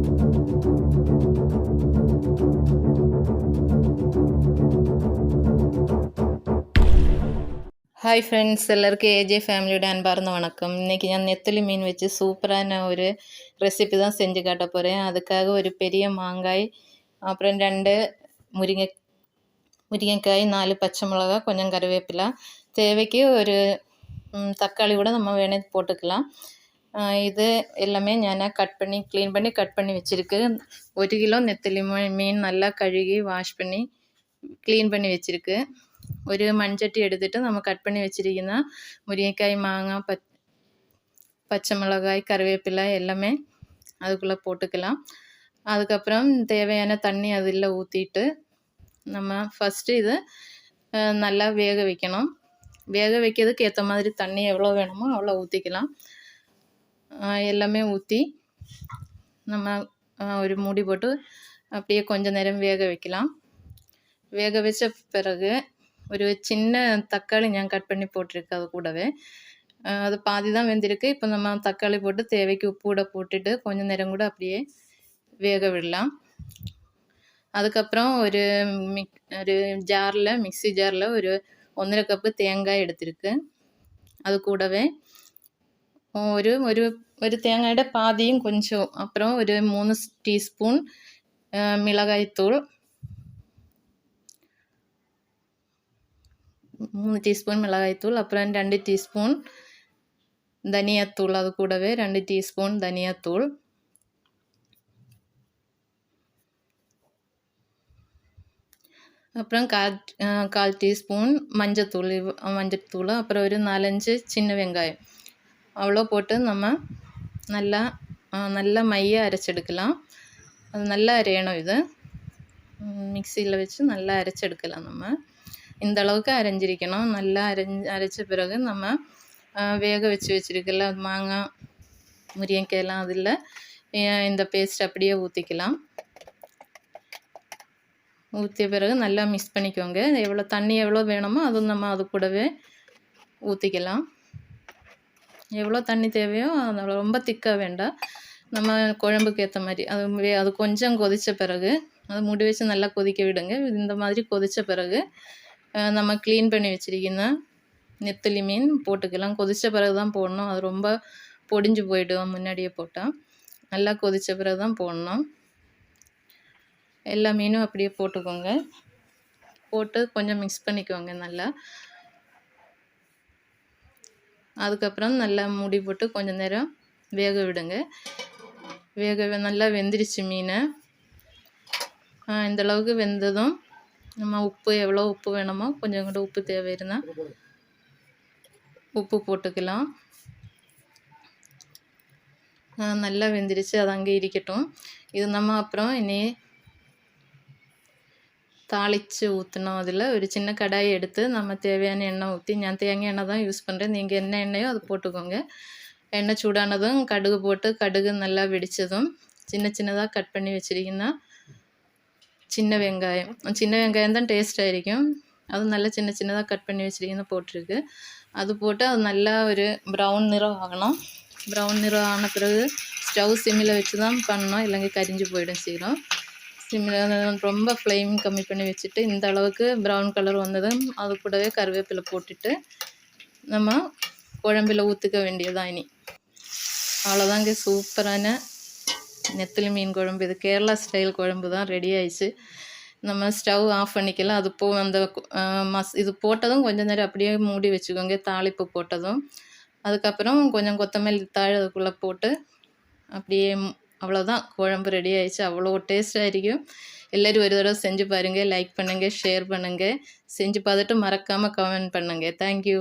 Hi friends எல்லாருக்கும் AJ ஃபேமிலியோட அன்பார்ந்த வணக்கம். இன்றைக்கி நான் நெத்தலி மீன் வச்சு சூப்பரான ஒரு ரெசிபி தான் செஞ்சு காட்ட போகிறேன் அதுக்காக ஒரு பெரிய மாங்காய் அப்புறம் ரெண்டு முருங்கை முருங்கைக்காய் நாலு பச்சை மிளகா கொஞ்சம் கருவேப்பிலை. தேவைக்கு ஒரு தக்காளி கூட நம்ம வேணே போட்டுக்கலாம். ஆ, இது எல்லாமே ഞാൻ கட் பண்ணி க்ளீன் பண்ணி கட் பண்ணி வச்சுருக்கு ஒரு கிலோ நெத்தலி மீ- மீன் நல்லா கழுகி வாஷ் பண்ணி க்ளீன் பண்ணி வச்சுருக்கு ഒരു മൺചട്ടി എടുത്തിട്ട് നമ്മൾ കട്ട് பண்ணி வச்சிருக்கிற முருங்கைக்காய் மாங்காய் பச் பச்சைமிளகாய் கருவேப்பிலை எல்லாமே அதுக்குள்ளே போட்டுக்கலாம் அதுக்கப்புறம் தேவையான தண்ணி அதில் ஊற்றிட்டு நம்ம ஃபஸ்ட்டு இது அஹ், நல்லா வேக வைக்கணும் வேக வைக்கிறதுக்கு ஏற்ற மாதிரி தண்ணி எவ்வளோ வேணுமோ அவ்வளோ ஊற்றிக்கலாம் எல்லாமே ஊற்றி நம்ம ஒரு மூடி போட்டு அப்படியே கொஞ்ச நேரம் வேக வைக்கலாம். வேக வச்ச பிறகு ஒரு சின்ன தக்காளி நான் கட் பண்ணி போட்டிருக்கு அது கூடவே. அது பாதி தான் வெந்திருக்கு. இப்போ நம்ம தக்காளி போட்டு தேவைக்கு உப்பு கூட போட்டுட்டு கொஞ்சம் நேரம் கூட அப்படியே வேக விடலாம். அதுக்கப்புறம் ஒரு மிக் ஒரு ஜாரில் மிக்ஸி ஜாரில் ஒரு ஒன்றரை கப்பு தேங்காய் எடுத்திருக்கு. அது கூடவே ഒരു ഒരു ഒരു തേങ്ങയുടെ പാതിയും കൊഞ്ചും അപ്പുറം ഒരു മൂന്ന് ടീസ്പൂൺ മിളകായ്ത്തൂൾ മൂന്ന് ടീസ്പൂൺ മിളകായ്ത്തൂൾ അപ്പുറം രണ്ട് ടീസ്പൂൺ ധനിയത്തൂൾ അത് കൂടവേ രണ്ട് ടീസ്പൂൺ ധനിയത്തൂൾ അപ്പുറം கால் കാൽ ടീസ്പൂൺ മഞ്ചത്തൂൾ മഞ്ചത്തൂൾ അപ്പുറം ഒരു നാലഞ്ച് சின்ன വെങ്കായം. அவ்வளோ போட்டு நம்ம நல்லா நல்லா மைய அரைச்செடுக்கலாம். அது நல்லா அரையணும் இது. மிக்சியில் வச்சு நல்லா அரைச்செடுக்கலாம் நம்ம. இந்த அளவுக்கு அரைஞ்சிருக்கணும். நல்லா அரைஞ்சி அரைச்ச பிறகு நம்ம வேக வச்சு வச்சுருக்கல மாங்காய் முரியங்காயெல்லாம் அதில் இந்த பேஸ்ட் அப்படியே ஊற்றிக்கலாம் ஊற்றிய பிறகு நல்லா மிக்ஸ் பண்ணிக்கோங்க. எவ்வளோ தண்ணி எவ்வளோ வேணுமோ அதுவும் நம்ம அது கூடவே ஊற்றிக்கலாம் எவ்வளோ தண்ணி தேவையோ அது ரொம்ப திக்காக வேண்டாம். நம்ம குழம்புக்கு ஏற்ற மாதிரி. அது அது கொஞ்சம் கொதித்த பிறகு அது முடி வச்சு நல்லா கொதிக்க விடுங்க. இந்த மாதிரி கொதித்த பிறகு நம்ம க்ளீன் பண்ணி வச்சிருக்கிற நெத்தலி மீன் போட்டுக்கலாம். கொதித்த பிறகு தான் போடணும். அது ரொம்ப பொடிஞ்சு போயிடும் முன்னாடியே போட்டால் நல்லா கொதித்த பிறகு தான் போடணும். எல்லா மீனும் அப்படியே போட்டுக்கோங்க. போட்டு கொஞ்சம் மிக்ஸ் பண்ணிக்கோங்க நல்லா. அதுக்கப்புறம் நல்லா மூடி போட்டு கொஞ்சம் நேரம் வேக விடுங்க. வேக நல்லா வெந்துருச்சு மீனை. இந்தளவுக்கு வெந்ததும் நம்ம உப்பு எவ்வளோ உப்பு வேணுமோ கொஞ்சம் கூட உப்பு தேவை இருந்தால் உப்பு போட்டுக்கலாம். நல்லா வெந்துருச்சு. அது அங்கே இருக்கட்டும். இது நம்ம அப்புறம் இனி தாளித்து ஊற்றணும் அதில் ஒரு சின்ன கடாயை எடுத்து நம்ம தேவையான எண்ணெய் ஊற்றி நான் தேங்காய் எண்ணெய் தான் யூஸ் பண்ணுறேன் நீங்கள் என்ன எண்ணெயோ அது போட்டுக்கோங்க. எண்ணெய் சூடானதும் கடுகு போட்டு கடுகு நல்லா வெடித்ததும் சின்ன சின்னதாக கட் பண்ணி வச்சுருக்கீங்கன்னா சின்ன வெங்காயம் சின்ன வெங்காயம் தான் டேஸ்ட்டாக இருக்கும். அது நல்லா சின்ன சின்னதாக கட் பண்ணி வச்சுருக்கீங்க போட்டிருக்கு. அது போட்டு அது நல்லா ஒரு ப்ரௌன் நிறம் ஆகணும். ப்ரௌன் நிறம் ஆன பிறகு ஸ்டவ் சிம்மில் வச்சு தான் பண்ணணும். இல்லைங்க கரிஞ்சு போயிடும் சீக்கிரம். ரொம்ப ஃப்ளேம் கம்மி பண்ணி வச்சுட்டு இந்த அளவுக்கு ப்ரௌன் கலர் வந்ததும் அது கூடவே கருவேப்பிலை போட்டுட்டு நம்ம குழம்பில் ஊற்றுக்க வேண்டியதுதான் இனி. அவ்வளோதாங்க சூப்பரான நெத்திலி மீன் குழம்பு. இது கேரளா ஸ்டைல் குழம்பு தான் ரெடி ஆயிடுச்சு. நம்ம ஸ்டவ் ஆஃப் பண்ணிக்கலாம். அது போ அந்த மஸ் இது போட்டதும் கொஞ்சம் நேரம் அப்படியே மூடி வச்சுக்கோங்க தாளிப்பு போட்டதும். அதுக்கப்புறம் கொஞ்சம் கொத்தமல்லி தாழ் அதுக்குள்ளே போட்டு அப்படியே அவ்வளோதான் குழம்பு ரெடி ஆயிடுச்சு. அவ்வளோ டேஸ்ட்டாக இருக்கும் எல்லோரும் ஒரு தடவை செஞ்சு பாருங்கள் லைக் பண்ணுங்கள் ஷேர் பண்ணுங்கள் செஞ்சு பார்த்துட்டு மறக்காமல் கமெண்ட் பண்ணுங்கள் தேங்க்யூ